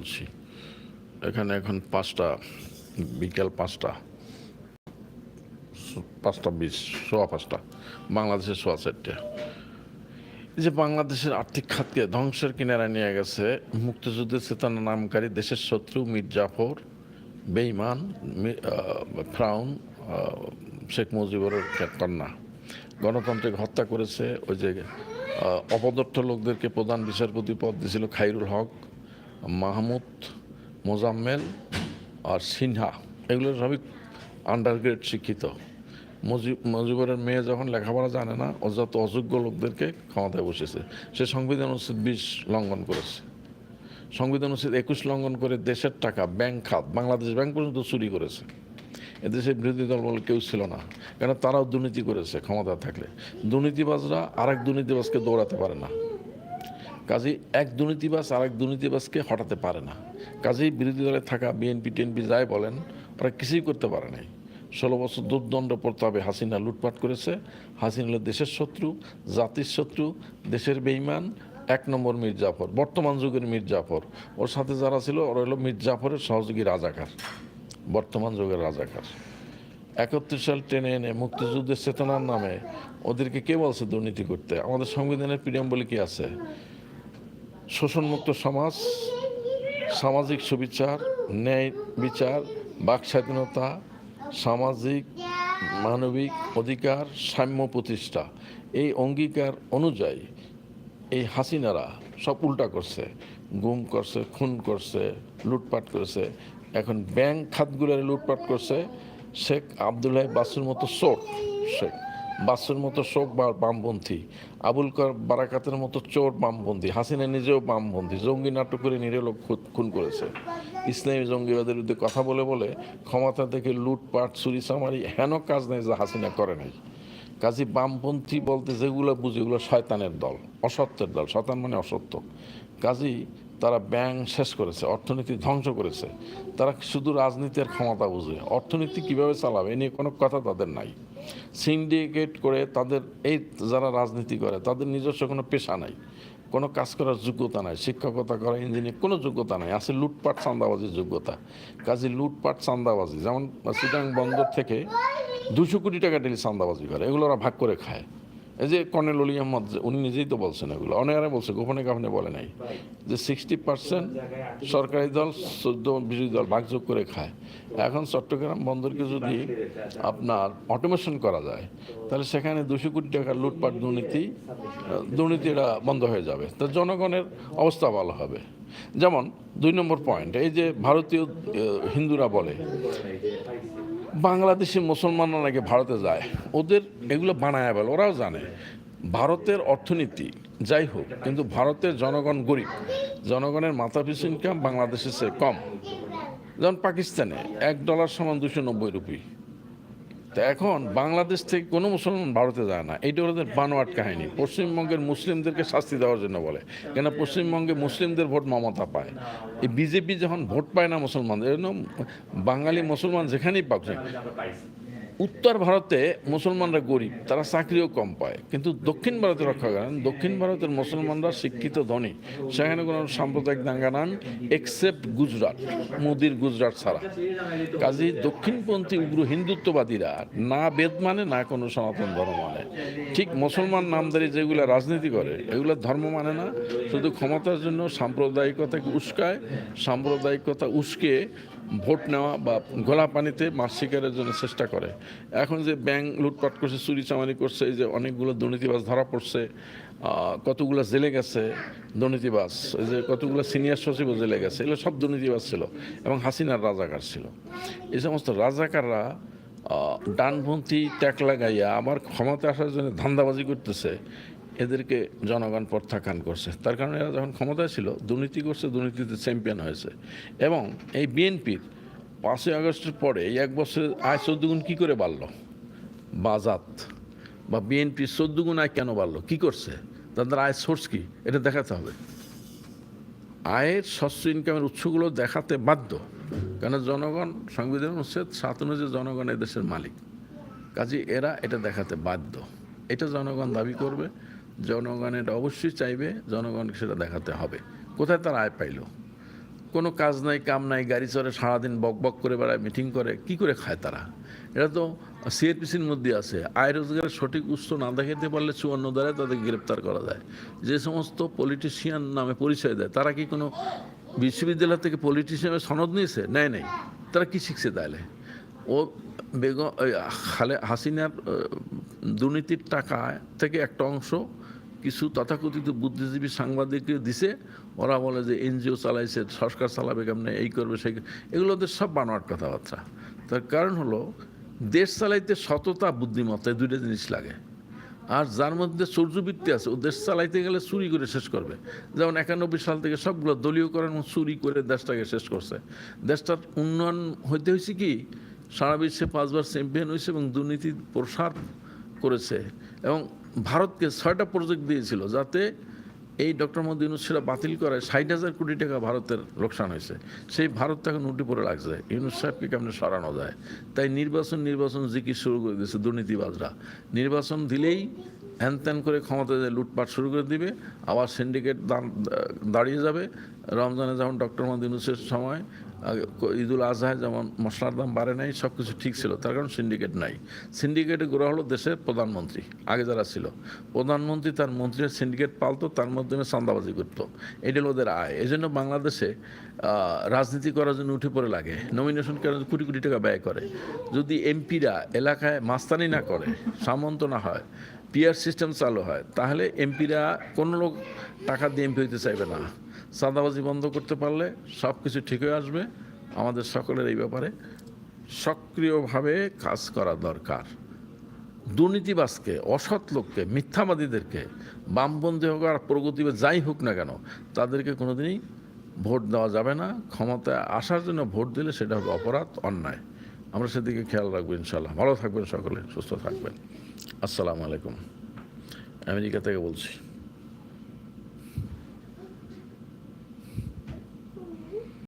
বলছি। এখানে এখন পাঁচটা, বিকেল পাঁচটা পাঁচটা বিশ, সোয়া পাঁচটা। বাংলাদেশের সোয়া চারটে। যে বাংলাদেশের আর্থিক খাতকে ধ্বংসের কিনারা নিয়ে গেছে, মুক্তিযুদ্ধের চেতনা নামকারী দেশের শত্রু মীর জাফর বেইমান ফ্রাউন শেখ মুজিবুরের কন্যা গণতান্ত্রিক হত্যা করেছে ওই যে অপদর্থ লোকদেরকে প্রধান বিচারপতি পদ দিয়েছিল খাইরুল হক। মাহমুদ, মোজাম্মেল আর সিনহা। এগুলো সবই আন্ডারগ্রেড শিক্ষিত। মজি মজিবরের মেয়ে যখন লেখাপড়া জানে না, ও যত অযোগ্য লোকদেরকে ক্ষমতায় বসেছে। সে সংবিধান অনুচ্ছেদ বিশ লঙ্ঘন করেছে। সংবিধান অনুচ্ছেদ একুশ লঙ্ঘন করে দেশের টাকা, ব্যাংক খাত, বাংলাদেশ ব্যাংক পর্যন্ত চুরি করেছে। এদেশে বিরোধী দল বলে কেউ ছিল না, কেন তারাও দুর্নীতি করেছে ক্ষমতা থাকলে। দুর্নীতিবাজরা আরেক দুর্নীতিবাজকে দৌড়াতে পারে না। কাজেই এক দুর্নীতিবাস আর এক দুর্নীতিবাসকে হটাতে পারে না। কাজেই বিরোধী দলে থাকা বিএনপি, টিএনপি যাই বলেন, ওরা কিছুই করতে পারে নাই। ষোলো বছর দুর্দণ্ড হবে হাসিনা লুটপাট করেছে। হাসিনা হলো দেশের শত্রু, জাতির শত্রু, দেশের বেইমান এক নম্বর মীর জাফর, বর্তমান যুগের মীর জাফর। ওর সাথে যারা ছিল, ওরা হলো মীর জাফরের সহযোগী রাজাকার, বর্তমান যুগের রাজাকার। একত্রিশ সাল টেনে এনে মুক্তিযুদ্ধের চেতনার নামে ওদেরকে কে বলছে দুর্নীতি করতে? আমাদের সংবিধানের প্রিয়ম বলে কি আছে? শোষণমুক্ত সমাজ, সামাজিক সুবিচার, ন্যায় বিচার, বাক স্বাধীনতা, সামাজিক, মানবিক অধিকার, সাম্য প্রতিষ্ঠা, এই অঙ্গীকার অনুযায়ী এই হাসিনারা সব উল্টা করছে। গুম করছে, খুন করছে, লুটপাট করেছে। এখন ব্যাংক খাতগুলোর লুটপাট করছে শেখ আবদুল্লাহ বাসুর মতো শোক শেখ। বাসুর মতো শোক বামপন্থী, আবুল বারাকাতের মতো চোর বামপন্থী, হাসিনা নিজেও বামপন্থী, জঙ্গি নাটক করে নিরীহ লোক খুন করেছে। ইসলামী জঙ্গিবাদের বিরুদ্ধে কথা বলে বলে ক্ষমতা থেকে লুটপাট চুরি চামারি হেন কাজ নেই যা হাসিনা করে নাই। কাজী বামপন্থী বলতে যেগুলো বুঝে এগুলো শয়তানের দল, অসত্যের দল। শয়তান মানে অসত্য। কাজী তারা ব্যাংক শেষ করেছে, অর্থনীতি ধ্বংস করেছে। তারা শুধু রাজনীতির ক্ষমতা বুঝে। অর্থনীতি কীভাবে চালাবে এ নিয়ে কোনো কথা তাদের নাই। সিন্ডিকেট করে তাদের এই যারা রাজনীতি করে, তাদের নিজস্ব কোনো পেশা নাই, কোনো কাজ করার যোগ্যতা নাই, শিক্ষকতা করা ইঞ্জিনিয়ার কোনো যোগ্যতা নাই, আছে লুটপাট চান্দাবাজির যোগ্যতা। কাজে লুটপাট চান্দাবাজি যেমন সিটাং বন্দর থেকে দুশো কোটি টাকা ডেলি চান্দাবাজি করে, এগুলো ওরা ভাগ করে খায়। এই যে কর্নেল অলি আহমদ, উনি নিজেই তো বলছেন এগুলো। অনেকে বলছে, গোপনে গোপনে বলে নাই। যে সিক্সটি পার্সেন্ট সরকারি দল, চোদ্দ বিরোধী দল ভাগযোগ করে খায়। এখন চট্টগ্রাম বন্দরকে যদি আপনার অটোমেশন করা যায়, তাহলে সেখানে দুশো কোটি টাকার লুটপাট দুর্নীতি দুর্নীতি এটা বন্ধ হয়ে যাবে। তো জনগণের অবস্থা ভালো হবে। যেমন দুই নম্বর পয়েন্ট এই যে ভারতীয় হিন্দুরা বলে বাংলাদেশি মুসলমানরা নাকি ভারতে যায়, ওদের এগুলো বানায় বলে ওরাও জানে। ভারতের অর্থনীতি, যাই হোক, কিন্তু ভারতের জনগণ গরিব, জনগণের মাথা পিছু ইনকাম বাংলাদেশের চেয়ে কম। যেমন পাকিস্তানে এক ডলার সমান দুশো নব্বই রুপি তা এখন বাংলাদেশ থেকে কোনো মুসলমান ভারতে যায় না। এইটা ওদের বানোয়াট কাহিনী। পশ্চিমবঙ্গের মুসলিমদেরকে শাস্তি দেওয়ার জন্য বলে। কেন পশ্চিমবঙ্গে মুসলিমদের ভোট মমতা পায়। এই বিজেপি যখন ভোট পায় না মুসলমানদের বাঙালি মুসলমান যেখানেই পাক উত্তর ভারতে মুসলমানরা গরিব, তারা চাকরিও কম পায়। কিন্তু দক্ষিণ ভারতে রক্ষা করেন দক্ষিণ ভারতের মুসলমানরা শিক্ষিত ধনী। সেখানে কোনো সাম্প্রদায়িক দাঙ্গা নান এক্সেপ্ট গুজরাট, মোদির গুজরাট ছাড়া। কাজেই দক্ষিণপন্থী উগ্র হিন্দুত্ববাদীরা না বেদ মানে না কোনো সনাতন ধর্ম মানে। ঠিক মুসলমান নামদারি যেগুলো রাজনীতি করে, এগুলো ধর্ম মানে না। শুধু ক্ষমতার জন্য সাম্প্রদায়িকতাকে উস্কায়, সাম্প্রদায়িকতা উস্কে ভোট নেওয়া বা গোলা পানিতে মাছ শিকারের জন্য চেষ্টা করে। এখন যে ব্যাংক লুটপাট করছে, চুরি চামারি করছে, এই যে অনেকগুলো দুর্নীতিবাজ ধরা পড়ছে কতগুলো জেলে গেছে দুর্নীতিবাজ, এই যে কতগুলো সিনিয়র সচিবও জেলে গেছে, এগুলো সব দুর্নীতিবাজ ছিল এবং হাসিনার রাজাকার ছিল। এই সমস্ত রাজাকাররা ডানপন্থী ট্যাক লাগাইয়া আবার ক্ষমতা আসার জন্য ধান্দাবাজি করতেছে। এদেরকে জনগণ প্রত্যাখ্যান করছে। তার কারণে এরা যখন ক্ষমতায় ছিল, দুর্নীতি করছে, দুর্নীতিতে চ্যাম্পিয়ন হয়েছে। এবং এই বিএনপির পাঁচই আগস্টের পরে এই এক বছরে আয় চোদ্দ গুণ কী করে বাড়ল? বাজাত বা বিএনপি চোদ্দ গুণ আয় কেন বাড়লো? কী করছে? তাদের আয় সোর্স কী? এটা দেখাতে হবে। আয়ের স্বচ্ছ ইনকামের উৎসগুলো দেখাতে বাধ্য। কেন জনগণ সংবিধান অনুচ্ছেদ সাত অনুযায়ী জনগণ এই দেশের মালিক। কাজে এরা এটা দেখাতে বাধ্য। এটা জনগণ দাবি করবে। জনগণ এটা অবশ্যই চাইবে, জনগণকে সেটা দেখাতে হবে। কোথায় তার আয় পাইল? কোনো কাজ নাই, কাম নাই, গাড়ি চড়ে সারাদিন বক বক করে বেড়ায়, মিটিং করে, কি করে খায় তারা? এটা তো সিআরপিসির মধ্যে আছে। আয় রোজগারের সঠিক উৎস না দেখাতে পারলে চুয়ান্ন দ্বারা তাদেরকে গ্রেপ্তার করা যায়। যে সমস্ত পলিটিশিয়ান নামে পরিচয় দেয়, তারা কি কোনো বিশ্ববিদ্যালয় থেকে পলিটিশিয়ানের সনদ নিয়েছে? নেয় নেই। তারা কি শিখছে তাহলে? ও বেগম খালে হাসিনার দুর্নীতির টাকা থেকে একটা অংশ কিছু তথাকথিত বুদ্ধিজীবী সাংবাদিককে দিছে। ওরা বলে যে এনজিও চালাইছে, সরকার চালাবে কেমনে, এই করবে, সেই। এগুলো ওদের সব বানোয়ার কথাবার্তা। তার কারণ হলো, দেশ চালাইতে সততা, বুদ্ধিমত্তা দুইটা জিনিস লাগে। আর যার মধ্যে সূর্যবৃত্তি আছে, ও দেশ চালাইতে গেলে চুরি করে শেষ করবে। যেমন একানব্বই সাল থেকে সবগুলো দলীয়করণ চুরি করে দেশটাকে শেষ করছে। দেশটার উন্নয়ন হইতে হয়েছে কি, সারা বিশ্বে পাঁচবার চ্যাম্পিয়ন হয়েছে এবং দুর্নীতি প্রসার করেছে। এবং ভারতকে ছয়টা প্রজেক্ট দিয়েছিল যাতে এই ডক্টর মোদী ইউনুস বাতিল করে, ষাট হাজার কোটি টাকা ভারতের লোকসান হয়েছে। সেই ভারত এখন উঠে পড়ে লাগছে। ইউনুস সাহেবকে কেমনে সরানো যায়? তাই নির্বাচন নির্বাচন জিকির শুরু করে দিয়েছে দুর্নীতিবাজরা। নির্বাচন দিলেই হ্যান ত্যান করে ক্ষমতা যায়, লুটপাট শুরু করে দিবে, আবার সিন্ডিকেট দাঁড়িয়ে যাবে। রমজানে যেমন ডক্টর মোদী ইউনুসের সময় ঈদুল আজহায় যেমন মশলার দাম বাড়ে নাই সব কিছু ঠিক ছিল। তার কারণ সিন্ডিকেট নাই। সিন্ডিকেটে গ্রহ হলো দেশের প্রধানমন্ত্রী, আগে যারা ছিল। প্রধানমন্ত্রী তার মন্ত্রীর সিন্ডিকেট পালতো, তার মাধ্যমে চান্দাবাজি করতো। এটা হলো ওদের আয়। এই জন্য বাংলাদেশে রাজনীতি করার জন্য উঠে পড়ে লাগে। নমিনেশন করার জন্য কোটি কোটি টাকা ব্যয় করে। যদি এমপিরা এলাকায় মাস্তানি না করে, সামন্ত না হয় পিআর সিস্টেম চালু হয়, তাহলে এমপিরা কোনো লোক টাকা দিয়ে এমপি হইতে চাইবে না। চাঁদাবাজি বন্ধ করতে পারলে সব কিছু ঠিক হয়ে আসবে। আমাদের সকলের এই ব্যাপারে সক্রিয়ভাবে কাজ করা দরকার। দুর্নীতিবাজকে, অসৎ লোককে, মিথ্যাবাদীদেরকে, বামপন্থী হোক আর প্রগতি যাই হোক না কেন, তাদেরকে কোনোদিনই ভোট দেওয়া যাবে না। ক্ষমতায় আসার জন্য ভোট দিলে সেটা হবে অপরাধ, অন্যায়। আমরা সেদিকে খেয়াল রাখব ইনশাল্লাহ ভালো থাকবেন সকলে, সুস্থ থাকবেন। আসসালামু আলাইকুম। আমেরিকা থেকে বলছি।